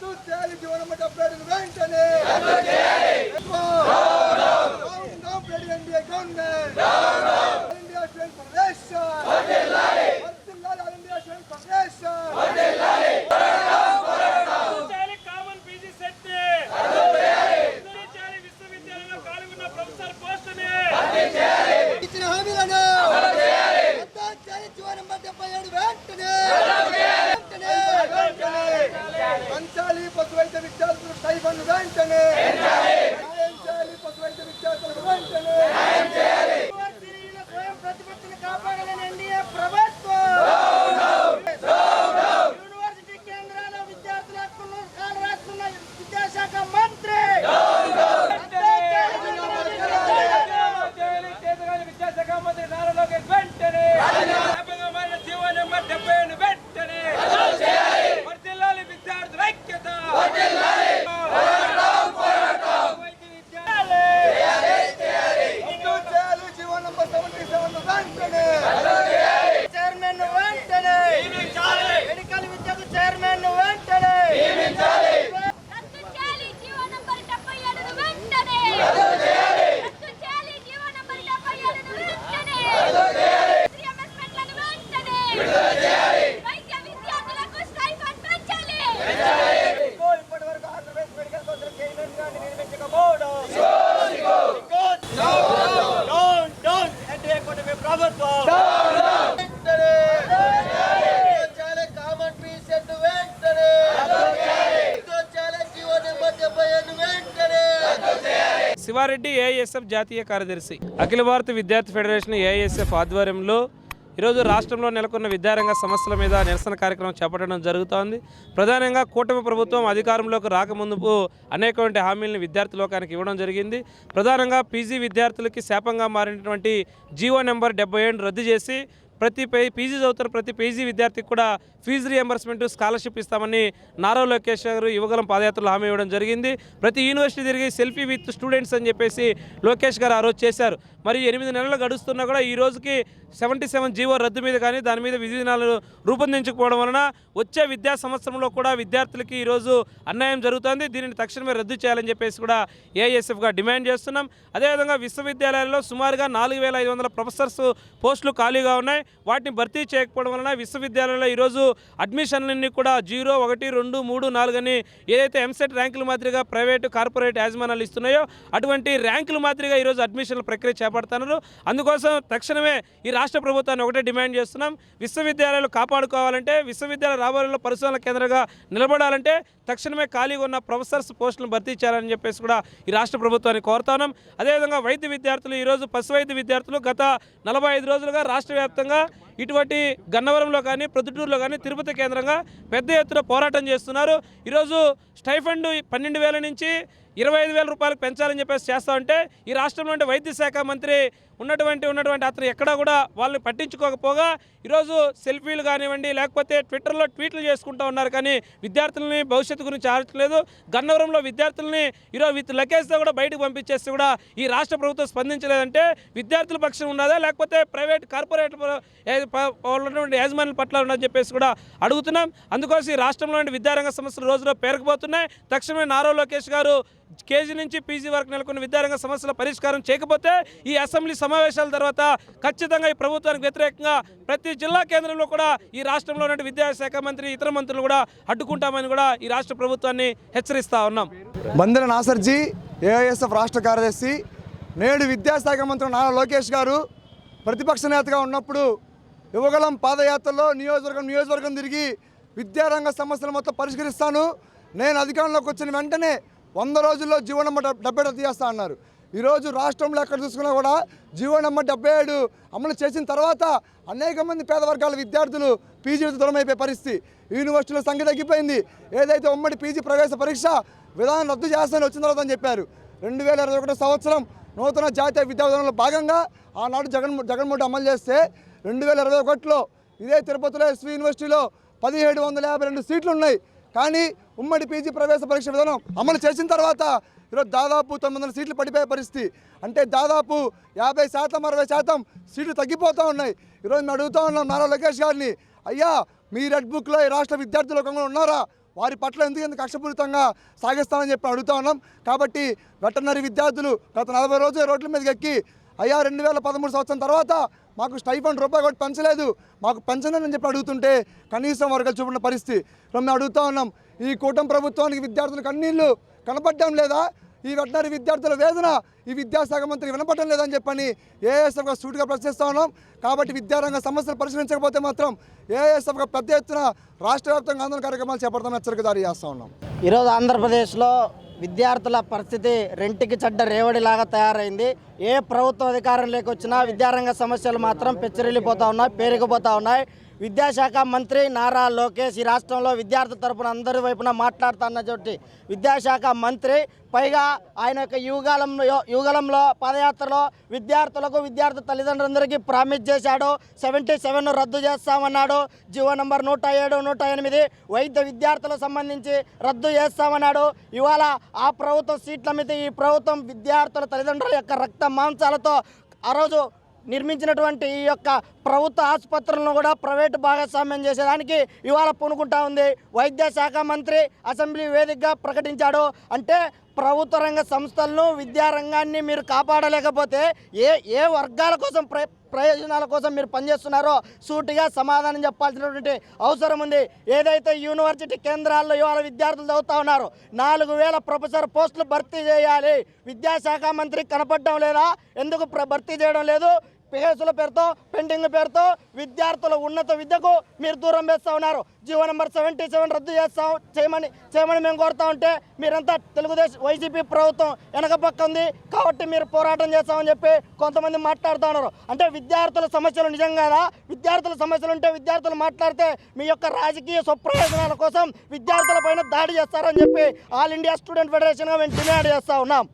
చూస్తే జీవనమ్మ డెబ్బై వెంటనే! శివారెడ్డి ఏఐఎస్ఎఫ్ జాతీయ కార్యదర్శి. అఖిల భారత విద్యార్థి ఫెడరేషన్ ఏఐఎస్ఎఫ్ ఆధ్వర్యంలో ఈరోజు రాష్ట్రంలో నెలకొన్న విద్యారంగ సమస్యల మీద నిరసన కార్యక్రమం చేపట్టడం జరుగుతోంది. ప్రధానంగా కూటమి ప్రభుత్వం అధికారంలోకి రాకముందుకు అనేకటువంటి హామీలను విద్యార్థి లోకానికి ఇవ్వడం జరిగింది. ప్రధానంగా పీజీ విద్యార్థులకి శాపంగా మారినటువంటి జీవో నెంబర్ డెబ్బై ఏడు రద్దు చేసి ప్రతి పే పీజీ చదువుతున్న ప్రతి పీజీ విద్యార్థికి కూడా ఫీజు రియంబర్స్మెంట్ స్కాలర్షిప్ ఇస్తామని నారా లోకేష్ గారు యువగలం పాదయాత్రలో హామీ ఇవ్వడం జరిగింది. ప్రతి యూనివర్సిటీ తిరిగి సెల్ఫీ విత్ స్టూడెంట్స్ అని చెప్పేసి లోకేష్ గారు ఆ రోజు చేశారు. మరి ఎనిమిది నెలలు గడుస్తున్నా కూడా ఈ రోజుకి సెవెంటీ సెవెన్ జీవో రద్దు మీద కానీ దాని మీద విధి విధానాలు రూపొందించకపోవడం వలన వచ్చే విద్యా సంవత్సరంలో కూడా విద్యార్థులకి ఈరోజు అన్యాయం జరుగుతుంది. దీనిని తక్షణమే రద్దు చేయాలని చెప్పేసి కూడా ఏఐఎస్ఎఫ్గా డిమాండ్ చేస్తున్నాం. అదేవిధంగా విశ్వవిద్యాలయాల్లో సుమారుగా నాలుగు వేల ఐదు వందల ప్రొఫెసర్స్ పోస్టులు ఖాళీగా ఉన్నాయి. వాటిని భర్తీ చేయకపోవడం వలన విశ్వవిద్యాలయాల్లో ఈరోజు అడ్మిషన్లన్నీ కూడా జీరో ఒకటి రెండు మూడు నాలుగు అని ఏదైతే ఎంసెట్ ర్యాంకుల మాదిరిగా ప్రైవేటు కార్పొరేట్ యాజమాన్యాలు ఇస్తున్నాయో అటువంటి ర్యాంకుల మాదిరిగా ఈరోజు అడ్మిషన్ల ప్రక్రియ చేపడుతున్నారు. అందుకోసం తక్షణమే ఈ రాష్ట్ర ప్రభుత్వాన్ని ఒకటే డిమాండ్ చేస్తున్నాం. విశ్వవిద్యాలయాలు కాపాడుకోవాలంటే విశ్వవిద్యాలయ రాబోయేలో పరిశోధన కేంద్రంగా నిలబడాలంటే తక్షణమే ఖాళీగా ఉన్న ప్రొఫెసర్స్ పోస్టులను భర్తీ చేయాలని చెప్పేసి కూడా ఈ రాష్ట్ర ప్రభుత్వాన్ని కోరుతున్నాం. అదేవిధంగా వైద్య విద్యార్థులు ఈరోజు పశు వైద్య విద్యార్థులు గత నలభై ఐదు రోజులుగా రాష్ట్ర వ్యాప్తంగా ¿verdad? ఇటువంటి గన్నవరంలో కానీ ప్రొద్దుటూరులో కానీ తిరుపతి కేంద్రంగా పెద్ద ఎత్తున పోరాటం చేస్తున్నారు. ఈరోజు స్టైఫండ్ పన్నెండు వేల నుంచి ఇరవై ఐదు వేల రూపాయలు పెంచాలని చెప్పేసి చేస్తా ఉంటే ఈ రాష్ట్రంలో వైద్య శాఖ మంత్రి ఉన్నటువంటి ఉన్నటువంటి అతను ఎక్కడా కూడా వాళ్ళని పట్టించుకోకపోగా ఈరోజు సెల్ఫీలు కానివ్వండి లేకపోతే ట్విట్టర్లో ట్వీట్లు చేసుకుంటూ ఉన్నారు. కానీ విద్యార్థులని భవిష్యత్తు గురించి ఆలోచలేదు గన్నవరంలో విద్యార్థులని ఈరోజు విత్ లగేజ్తో కూడా బయటకు పంపించేస్తే కూడా ఈ రాష్ట్ర ప్రభుత్వం స్పందించలేదంటే విద్యార్థుల పక్షం ఉన్నదా లేకపోతే ప్రైవేట్ కార్పొరేట్ ప- యాజమాన్యుల పట్ల ఉన్నదని చెప్పేసి కూడా అడుగుతున్నాం. అందుకోసం ఈ రాష్ట్రంలో విద్యారంగ సమస్యలు రోజులో పేరుకుపోతున్నాయి. తక్షణమే నారా లోకేష్ గారు కేజీ నుంచి పీజీ వరకు నెలకొన్న విద్యారంగ సమస్యల పరిష్కారం చేయకపోతే ఈ అసెంబ్లీ సమావేశాల తర్వాత ఖచ్చితంగా ఈ ప్రభుత్వానికి వ్యతిరేకంగా ప్రతి జిల్లా కేంద్రంలో కూడా ఈ రాష్ట్రంలో ఉన్న విద్యాశాఖ మంత్రి ఇతర మంత్రులు కూడా అడ్డుకుంటామని కూడా ఈ రాష్ట్ర ప్రభుత్వాన్ని హెచ్చరిస్తా ఉన్నాం. బందర నాసర్జీ ఏఐఎస్ఎఫ్ రాష్ట్ర కార్యదర్శి నేడు విద్యాశాఖ మంత్రి నారా లోకేష్ గారు ప్రతిపక్ష నేతగా ఉన్నప్పుడు యువగలం పాదయాత్రలో నియోజకవర్గం నియోజకవర్గం తిరిగి విద్యారంగ సమస్యలు మొత్తం పరిష్కరిస్తాను. నేను అధికారంలోకి వచ్చిన వెంటనే వంద రోజుల్లో జీవో నెంబర్ డెబ్బై ఏడు తీయేస్తా అన్నారు. ఈరోజు రాష్ట్రంలో ఎక్కడ చూసుకున్నా కూడా జీవో నెంబర్ డెబ్బై ఏడు అమలు చేసిన తర్వాత అనేక మంది పేద వర్గాల విద్యార్థులు పీజీ దూరం అయిపోయే పరిస్థితి. యూనివర్సిటీల సంఖ్య తగ్గిపోయింది. ఏదైతే ఉమ్మడి పీజీ ప్రవేశ పరీక్ష విధానం రద్దు చేస్తానని వచ్చిన తర్వాత అని చెప్పారు. రెండు వేల ఇరవై ఒకటో సంవత్సరం నూతన జాతీయ విద్యా విధానంలో భాగంగా ఆనాడు జగన్ జగన్మోహన్ అమలు చేస్తే రెండు వేల ఇరవై ఒకటిలో ఇదే తిరుపతిలో ఎస్వి యూనివర్సిటీలో పదిహేడు వందల యాభై రెండు సీట్లు ఉన్నాయి కానీ ఉమ్మడి పీజీ ప్రవేశ పరీక్ష విధానం అమలు చేసిన తర్వాత ఈరోజు దాదాపు తొమ్మిది వందల సీట్లు పడిపోయే పరిస్థితి. అంటే దాదాపు యాభై శాతం అరవై శాతం సీట్లు తగ్గిపోతూ ఉన్నాయి. ఈరోజు మేము అడుగుతూ ఉన్నాం నారా లోకేష్ గారిని అయ్యా మీ రెడ్ బుక్లో ఈ రాష్ట్ర విద్యార్థులు లోకంలో ఉన్నారా? వారి పట్ల ఎందుకు ఎందుకు కక్షపూరితంగా సాగిస్తామని చెప్పి అడుగుతా ఉన్నాం. కాబట్టి వెటర్నరీ విద్యార్థులు గత నలభై రోజులు రోడ్ల మీదకి ఎక్కి అయ్యా రెండు వేల పదమూడు సంవత్సరం తర్వాత మాకు స్టైఫండ్ రూపాయి కూడా పెంచలేదు. మాకు పెంచనని చెప్పి అడుగుతుంటే కనీసం వర్గాలు చూపిన పరిస్థితి. ఇప్పుడు మేము అడుగుతా ఉన్నాం. ఈ కూటమి ప్రభుత్వానికి విద్యార్థులు కన్నీళ్ళు కనపడడం లేదా? ఈ వెటనరీ విద్యార్థుల వేదన ఈ విద్యాశాఖ మంత్రి వినపడడం లేదని చెప్పని ఏఎస్ఎఫ్గా సూటిగా ప్రశ్నిస్తా ఉన్నాం. కాబట్టి విద్యారంగ సమస్యలు పరిశీలించకపోతే మాత్రం ఏఎస్ఎఫ్గా పెద్ద ఎత్తున రాష్ట్ర వ్యాప్తంగా ఆందోళన కార్యక్రమాలు చేపడతామని హెచ్చరిక జారీ చేస్తూ ఉన్నాం. ఈరోజు ఆంధ్రప్రదేశ్లో విద్యార్థుల పరిస్థితి రెంటికి చెడ్డ రేవడిలాగా తయారైంది. ఏ ప్రభుత్వ అధికారం లేకొచ్చినా విద్యారంగ సమస్యలు మాత్రం పెచ్చరిల్లిపోతా ఉన్నాయి పేరుకుపోతా ఉన్నాయి. విద్యాశాఖ మంత్రి నారా లోకేష్ ఈ రాష్ట్రంలో విద్యార్థి తరపున అందరి వైపున మాట్లాడుతున్న చోటి విద్యాశాఖ మంత్రి పైగా ఆయన యొక్క యుగాలంలో యుగాలంలో పాదయాత్రలో విద్యార్థులకు విద్యార్థి తల్లిదండ్రులందరికీ ప్రామిస్ చేశాడు. సెవెంటీ సెవెన్ రద్దు చేస్తామన్నాడు. జీవో నంబర్ నూట ఏడు నూట ఎనిమిది వైద్య విద్యార్థులకు సంబంధించి రద్దు చేస్తామన్నాడు. ఇవాళ ఆ ప్రభుత్వం సీట్ల మీద ఈ ప్రభుత్వం విద్యార్థుల తల్లిదండ్రుల యొక్క రక్త మాంసాలతో ఆ రోజు నిర్మించినటువంటి ఈ యొక్క ప్రభుత్వ ఆసుపత్రులను కూడా ప్రైవేటు భాగస్వామ్యం చేసేదానికి ఇవాళ పూనుకుంటా ఉంది. వైద్య శాఖ మంత్రి అసెంబ్లీ వేదికగా ప్రకటించాడు. అంటే ప్రభుత్వ రంగ సంస్థలను విద్యారంగాన్ని మీరు కాపాడలేకపోతే ఏ ఏ వర్గాల కోసం ప్ర ప్రయోజనాల కోసం మీరు పనిచేస్తున్నారో సూటిగా సమాధానం చెప్పాల్సినటువంటి అవసరం ఉంది. ఏదైతే యూనివర్సిటీ కేంద్రాల్లో ఇవాళ విద్యార్థులు చదువుతా ఉన్నారు నాలుగు వేల ప్రొఫెసర్ పోస్టులు భర్తీ చేయాలి. విద్యాశాఖ మంత్రి కనపడడం లేదా? ఎందుకు ప్ర- భర్తీ చేయడం లేదు? కేసుల పేరుతో పెండింగ్ పేరుతో విద్యార్థుల ఉన్నత విద్యకు మీరు దూరం వేస్తూ ఉన్నారు. జీవో నెంబర్ సెవెంటీ సెవెన్ రద్దు చేస్తాం చేయమని చేయమని మేము కోరుతా ఉంటే మీరంతా తెలుగుదేశం వైసీపీ ప్రభుత్వం వెనకపక్క ఉంది కాబట్టి మీరు పోరాటం చేస్తామని చెప్పి కొంతమంది మాట్లాడుతూ ఉన్నారు. అంటే విద్యార్థుల సమస్యలు నిజం విద్యార్థుల సమస్యలు ఉంటే విద్యార్థులు మాట్లాడితే మీ యొక్క రాజకీయ స్వప్రయోజనాల కోసం విద్యార్థుల పైన దాడి చేస్తారని చెప్పి ఆల్ ఇండియా స్టూడెంట్ ఫెడరేషన్గా మేము డిమాండ్ చేస్తూ ఉన్నాం.